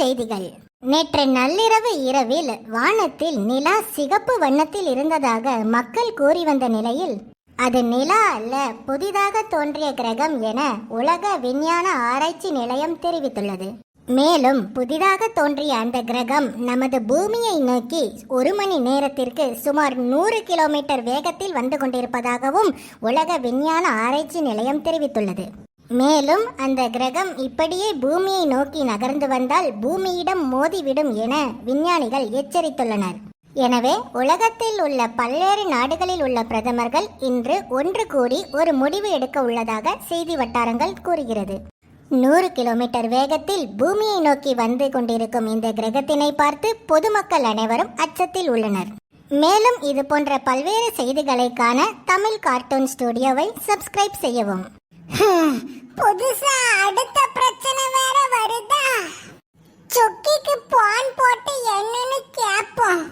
செய்திகள். நேற்று நள்ளிரவு இரவில் வானத்தில் நிலா சிகப்பு வண்ணத்தில் இருந்ததாக மக்கள் கூறி வந்த நிலையில் அது நிலா அல்ல புதிதாக தோன்றிய கிரகம் என உலக விஞ்ஞான ஆராய்ச்சி நிலையம் தெரிவித்துள்ளது. மேலும் புதிதாக தோன்றிய அந்த கிரகம் நமது பூமியை நோக்கி ஒரு மணி நேரத்திற்கு சுமார் நூறு கிலோமீட்டர் வேகத்தில் வந்து கொண்டிருப்பதாகவும் உலக விஞ்ஞான ஆராய்ச்சி நிலையம் தெரிவித்துள்ளது. மேலும் அந்த கிரகம் இப்படியே பூமியை நோக்கி நகர்ந்து வந்தால் பூமியிடம் மோதிவிடும் என விஞ்ஞானிகள் எச்சரித்துள்ளனர். எனவே உலகத்தில் உள்ள பல்வேறு நாடுகளில் உள்ள பிரதமர்கள் இன்று ஒன்று கூடி ஒரு முடிவு எடுக்க உள்ளதாக செய்தி வட்டாரங்கள் கூறுகிறது. நூறு கிலோமீட்டர் வேகத்தில் பூமியை நோக்கி வந்து கொண்டிருக்கும் இந்த கிரகத்தினை பார்த்து பொதுமக்கள் அனைவரும் அச்சத்தில் உள்ளனர். மேலும் இது போன்ற பல்வேறு செய்திகளை காண தமிழ் கார்ட்டூன் ஸ்டுடியோவை சப்ஸ்கிரைப் செய்யவும். புதுசா அடுத்த பிரச்சனை வேற வருதா சொக்கிக்கு பான் போட்டு என்னன்னு கேப்போம்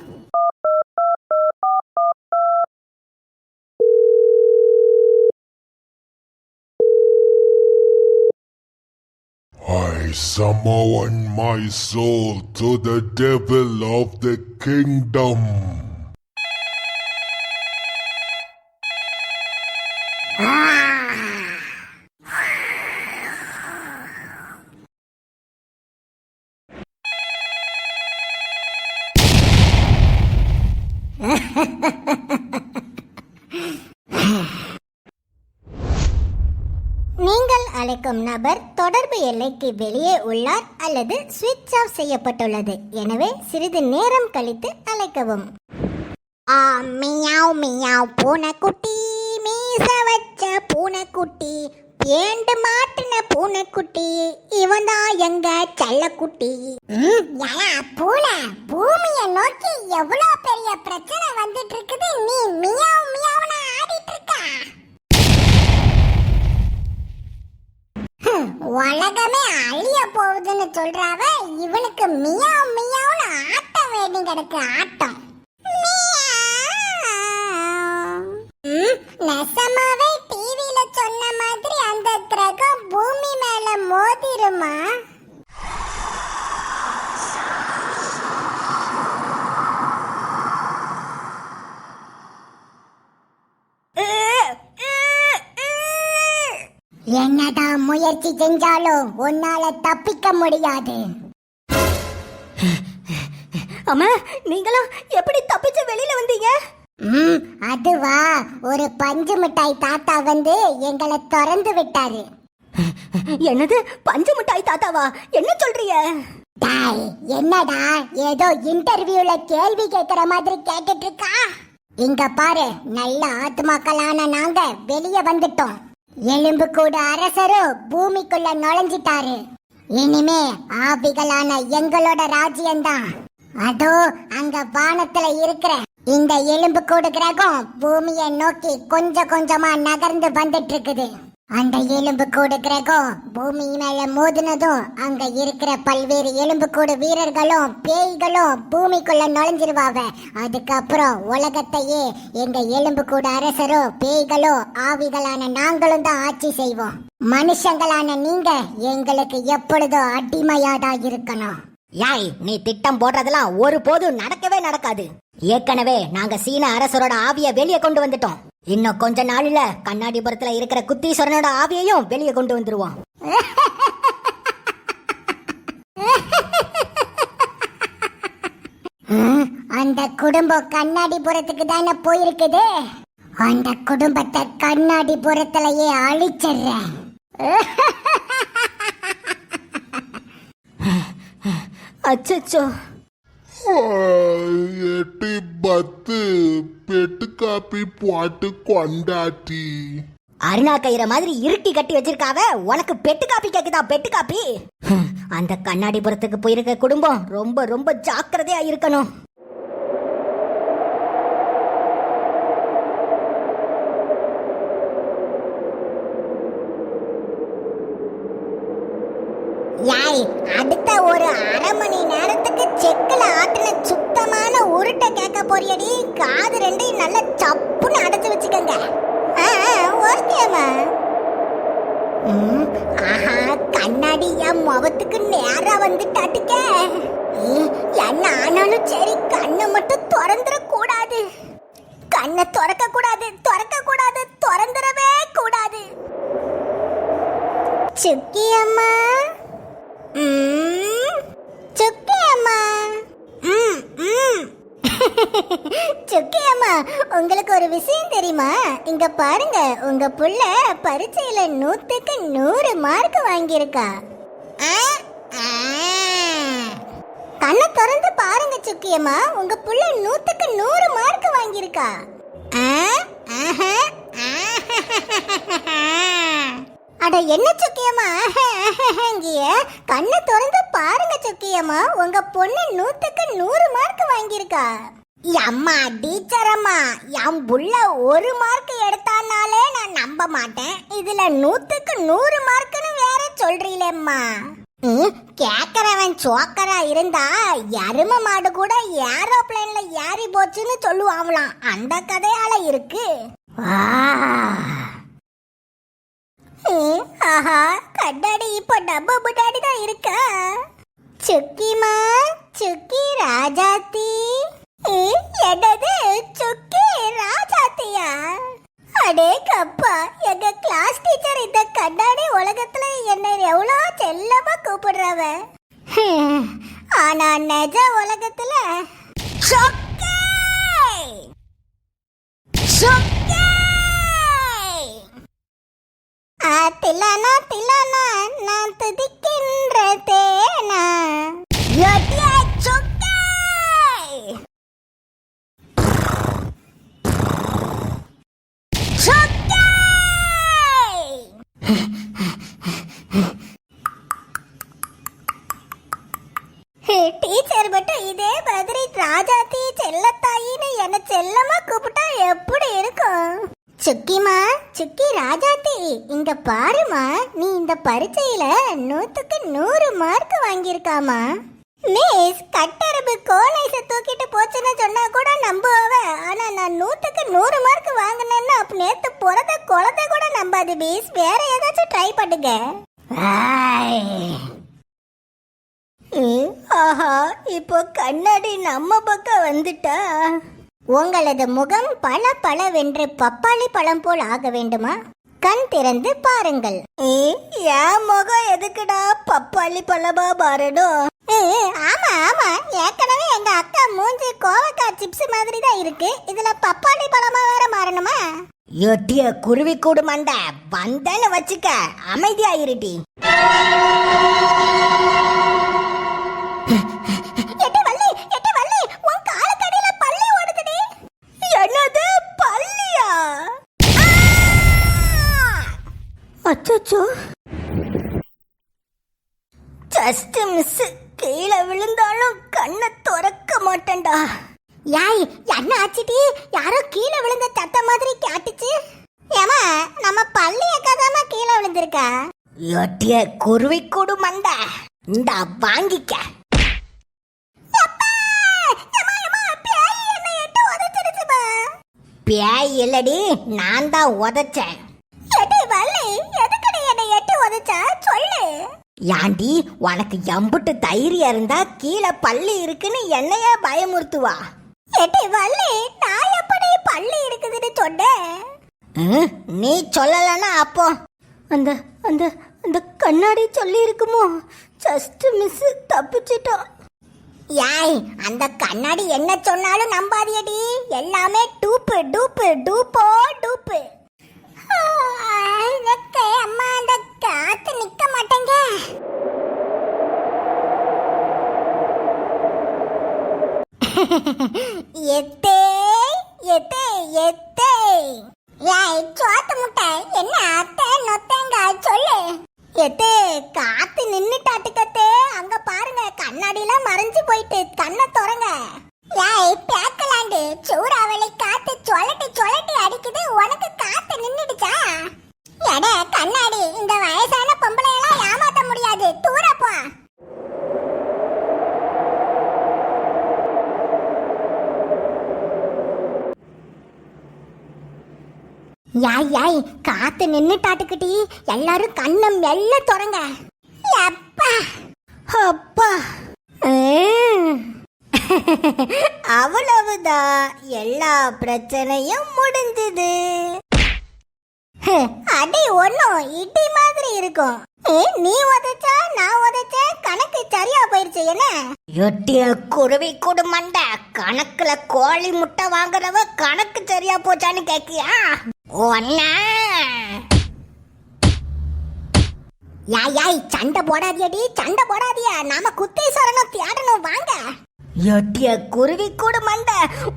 I summon my soul to the devil of the kingdom. நீங்கள் அழைக்கும் நபர் தொடர்பு எல்லைக்கு வெளியே உள்ளார் அல்லது சுவிட்ச் ஆஃப் செய்யப்பட்டுள்ளது. எனவே சிறிது நேரம் கழித்து அழைக்கவும். ஆ மியாவ் மியாவ் பூனைக்குட்டி மீச வச்ச பூனைக்குட்டி பேண்டு மாட்டின பூனைக்குட்டி இவன் தான் எங்க செல்லக்குட்டி. பூனை பூமியை நோக்கி எவ்வளவு பெரிய பிரச்சனை எனக்கு ஆட்டம். நெசமாவே டிவியில சொன்ன மாதிரி அந்த கிரகம் பூமி மேல மோதிருமா? என்னதான் முயற்சி செஞ்சாலும் உன்னால தப்பிக்க முடியாது. அம்மா நீங்களும் எப்படி தப்பிச்சு வெளியில வந்தீங்க? ம் அதுவா. ஒரு பஞ்சு மிட்டாய் தாத்தா வந்து எங்களை திறந்து விட்டாரு. என்னது? பஞ்சு மிட்டாய் தாத்தாவா? என்ன சொல்றீங்க? டாய் என்னடா? ஏதோ இன்டர்வியூல கேள்வி கேக்குற மாதிரி கேட்டுட்டு இருக்கா இங்க பாரு நல்ல ஆத்மாக்களான நாங்க வெளிய வந்துட்டோம். எலும்பு கூட அரசரும் பூமிக்குள்ள நுழைஞ்சிட்டாரு. இனிமே ஆவிகளான எங்களோட ராஜ்யம்தான். அதோ அங்க வானத்துல இருக்கிற இந்த எலும்பு கூடு கிரகம் பூமியை நோக்கி கொஞ்சம் கொஞ்சமா நகர்ந்து வந்துட்டு இருக்குது அந்த எலும்பு கூடு கிரகம் பூமி மேல மோதினதும் அங்க இருக்கிற பல்வேறு எலும்பு கூடு வீரர்களும் பேய்களும் பூமிக்குள்ள நுழைஞ்சிருவாவ. அதுக்கப்புறம் உலகத்தையே எங்க எலும்பு கூடு அரசரும் பேய்களும் ஆவிகளான நாங்களும் தான் ஆட்சி செய்வோம். மனுஷங்களான நீங்க எங்களுக்கு எப்பொழுதும் அடிமையாதான் இருக்கணும் யாய் நீ திட்டம் போடுறதெல்லாம் ஒரு போதும் நடக்கவே நடக்காது. ஏற்கனவே நாங்க சீன அரசரோட ஆவிய வெளியே கொண்டு வந்துட்டோம். இன்னும் கொஞ்ச நாள்ல கண்ணாடிபுரத்துல இருக்கிற குத்தீஸ்வரனோட ஆவியையும் வெளியே கொண்டு வந்துருவோம். அந்த குடும்பம் கண்ணாடிபுரத்துக்கு தானே போயிருக்குது? அந்த குடும்பத்தை கண்ணாடிபுரத்திலேயே அழிச்சிடுறேன். அச்சச்சோ. எட்டி பத்து பெட்டு காப்பி போட்டு கொண்டாட்டி. அருணா கயிற மாதிரி இருட்டி கட்டி வச்சிருக்காவ? உனக்கு பெட்டு காப்பி கேக்குதா பெட்டு காப்பி? அந்த கண்ணாடிபுரத்துக்கு போயிருக்க குடும்பம் ரொம்ப ரொம்ப ஜாக்கிரதையா இருக்கணும் யாய் அடுத்த ஒரு அரை மணி நேரத்துக்கு செக்கில் ஆட்டின சுத்தமான உருட்டை கேட்க போறியடி. காது ரெண்டையும் நல்ல சப்புன்னு அடைச்சு வச்சுக்கோங்க. ஓகேமா ஆஹா கண்ணாடி என் முகத்துக்கு வந்துட்டாட்டுக்க. ஏய், என்ன ஆனாலும் சரி கண்ணை மட்டும் திறந்துட கூடாது கண்ணை திறக்க கூடாது திறக்க கூடாது திறந்துடவே கூடாது. சுக்கி அம்மா. சுக்கியம்மா உங்களுக்கு ஒரு விஷயம் தெரியுமா? இங்க பாருங்க உங்க புள்ள பரீட்சையில நூத்துக்கு நூறு மார்க் வாங்கியிருக்கா. ஆ, கண்ணை திறந்து பாருங்க சுக்கியம்மா உங்க புள்ள நூத்துக்கு நூறு மார்க் வாங்கியிருக்கா. ஆ, ஆஹா, அட என்ன சுக்கியம்மா இங்கேய கண்ணை திறந்து பாருங்க சுக்கியம்மா உங்க பொண்ணு நூத்துக்கு நூறு மார்க் வாங்கியிருக்கா. அம்மா டீச்சர் அம்மா என் புள்ள ஒரு மார்க் எடுத்தானாலே நான் நம்ப மாட்டேன். இதுல நூத்துக்கு நூறு மார்க்னு வேற சொல்றீங்களேம்மா ம், கேக்குறவன் சோக்கரா இருந்தா எரும மாடு கூட ஏரோப்ளேன்ல ஏறி போச்சுன்னு சொல்லுவாங்களாம். அந்த கதையால இருக்கு. ம், ஆஹா கண்ணாடி இப்ப நம்ம முன்னாடி தான் இருக்கா? சுக்கிமா சுக்கி ராஜாத்தி. என்னது சுக்கி ராஜாத்தியா? அடே கப்பா எங்க கிளாஸ் டீச்சர் இந்த கண்ணாடி உலகத்துல என்னை எவ்வளோ செல்லமா கூப்பிடுறவ? ஹம், ஆனா நிஜ உலகத்துல ஆ, தில்லானா தில்லானா நான் துதிக்கின்ற தேனா? பாருமா நீ இந்த பரீட்சையில நூத்துக்கு நூறு மார்க் வாங்கியிருக்காமா மிஸ் கட்டரபு கோனைஸ தூக்கிட்டு போச்சுன்னு சொன்னா கூட நம்புவ ஆனா நான் நூத்துக்கு நூறு மார்க் வாங்கினேன்னா அப்ப நேத்து பிறந்த குழந்தை கூட நம்பாது மிஸ் வேற ஏதாச்சும் ட்ரை பண்ணுங்க. ஆஹா இப்போ கண்ணாடி நம்ம பக்கம் வந்துட்டா. உங்களது முகம் பல பலவென்று பப்பாளி பழம் போல் ஆக வேண்டுமா? கண் திறந்து பாருங்கள். என் முகம் எதுக்குடா? பப்பாளி பழமா மாறணும். ஆமா ஆமா. ஏற்கனவே எங்க அக்கா மூஞ்சி கோவக்காய் சிப்ஸ் மாதிரி தான் இருக்கு. இதுல பப்பாளி பழமா வேற மாறணுமா? யோட்டிய குருவி கூடு மண்ட. வந்தேன்னு வச்சுக்க அமைதியா அக்காதாம எட்டிய குருவி கூடு மண்ட இந்த வாங்கிக்க. பேய் இல்லடி நான் தான் உதைச்சேன். எட்டி வள்ளி எதுக்கடி என்னை எட்டி உதைச்சா? சொல்லு. யாண்டி உனக்கு எம்புட்டு தைரியம் இருந்தா கீழே பள்ளி இருக்குன்னு என்னையே பயமுறுத்துவா? எட்டி வள்ளி நான் எப்படி பள்ளி இருக்குதுன்னு சொன்னேன்? நீ சொல்லலன்னா அப்போ. அந்த அந்த அந்த கண்ணாடி சொல்லி இருக்குமோ? ஜஸ்ட் மிஸ் தப்பிச்சிட்டோம். யாய் அந்த கண்ணாடி என்ன சொன்னாலும் நம்பாதியடி. எல்லாமே டூப்பு டூப்பு டூப்போ டூப்பு. அம்மா அந்த காத்து நிக்க மாட்டேங்க எத்தே எத்தே எத்தே யாய் சோத்து முட்டை என்ன அத்தை நொத்தேங்க சொல்லு எத்தே காத்து நின்னுட்டாட்டுக்கத்தே அங்க பாருங்க கண்ணாடிலாம் மறைஞ்சு போயிட்டு கண்ணை திறங்க யாய் பேக்கலாண்டு சூறாவளி காத்து சொலட்டி சொலட்டி அடிக்குது உனக்கு காத்து நின்னுடுச்சா எட கண்ணாடி இந்த வயசான பொம்பளை எல்லாம் ஏமாத்த முடியாது தூரப்போ யாய் யாய் காத்து நின்னுட்டாட்டுக்கிட்டி எல்லாரும் கண்ணம் மெல்ல தொடங்க அப்பா அப்பா. உம். அவ்வளவுதான். எல்லா பிரச்சனையும் முடிஞ்சது. அடி ஒண்ணும் இடி மாதிரி இருக்கும். நீ உதைச்சா நான் உதைச்சேன் கணக்கு சரியா போயிருச்சு என்ன? எட்டிய குருவி கூடு மண்டை கணக்குல கோழி முட்டை வாங்குறவ கணக்கு சரியா போச்சான்னு கேக்கியா? ஒன்னா யாய் யாய் சண்டை போடாதியடி சண்டை போடாதியா நாம குத்தீஸ்வரனும் தேடணும் வாங்க. எட்டிய குருவி கூடு மண்ட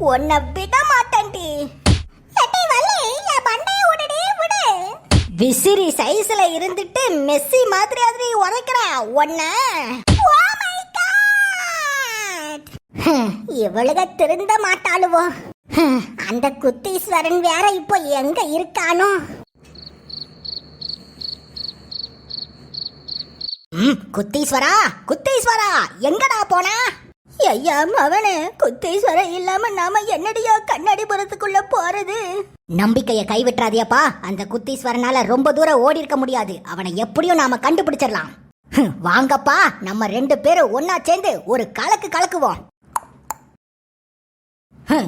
உன்னை விட மாட்டேன்டி. எட்டி வள்ளி என் மண்டைய விடுடி விடு. விசிறி சைஸ்ல இருந்துட்டு மெஸ்ஸி மாதிரி மாதிரி உரைக்கிற ஒன்ன Oh இவளுக திருந்த மாட்டாளுவோ. அந்த குத்தீஸ்வரன் வேற இப்போ எங்க இருக்கானோ. குத்தீஸ்வரா குத்தீஸ்வரா எங்கடா போனா? ஐயா மவனே குத்தீஸ்வரா இல்லாம நாம என்னடியா கண்ணாடிபுரத்துக்குள்ள போறது? நம்பிக்கைய கைவிட்டுறாதியப்பா அந்த குத்தீஸ்வரனால ரொம்ப தூரம் ஓடி இருக்க முடியாது. அவனை எப்படியும் நாம கண்டுபிடிச்சிடலாம். வாங்கப்பா. நம்ம ரெண்டு பேரும் ஒன்னா சேர்ந்து ஒரு கலக்கு கலக்குவோம்.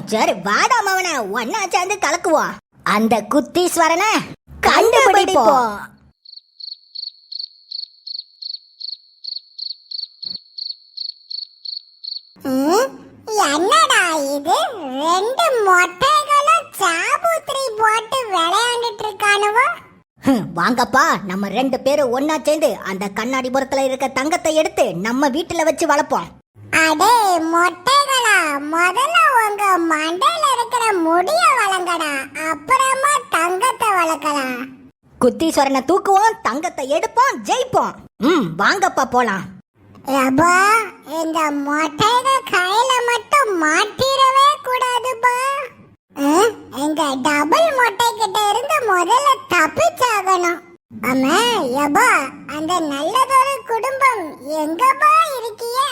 சரி வாடா மவனே. ஒன்னா சேர்ந்து கலக்குவோம். அந்த குத்தீஸ்வரனை கண்டுபிடிப்போம். என்னடா இது? ரெண்டு மொட்டைகளும் சாபூத்திரி போட்டு விளையாண்டுட்டு இருக்கானுவோ? வாங்கப்பா. நம்ம ரெண்டு பேரும் ஒன்னா சேர்ந்து அந்த கண்ணாடிபுரத்துல இருக்க தங்கத்தை எடுத்து நம்ம வீட்டுல வச்சு வளர்ப்போம். அடே மொட்டைகளா? முதல்ல உங்க மண்டையில இருக்கிற முடிய வளங்கடா அப்புறமா தங்கத்தை வளர்க்கலாம். குத்தீஸ்வரனை தூக்குவோம் தங்கத்தை எடுப்போம் ஜெயிப்போம். ம் வாங்கப்பா போலாம். ரபா இந்த மொட்டையை கையில மட்டும் மாட்டிடவே கூடாதுப்பா. எங்க டபுள் மொட்டை கிட்ட இருந்து முதல்ல தப்பிச்சாகணும். ஆமா எப்பா அந்த நல்லதொரு குடும்பம் எங்கப்பா இருக்கியே?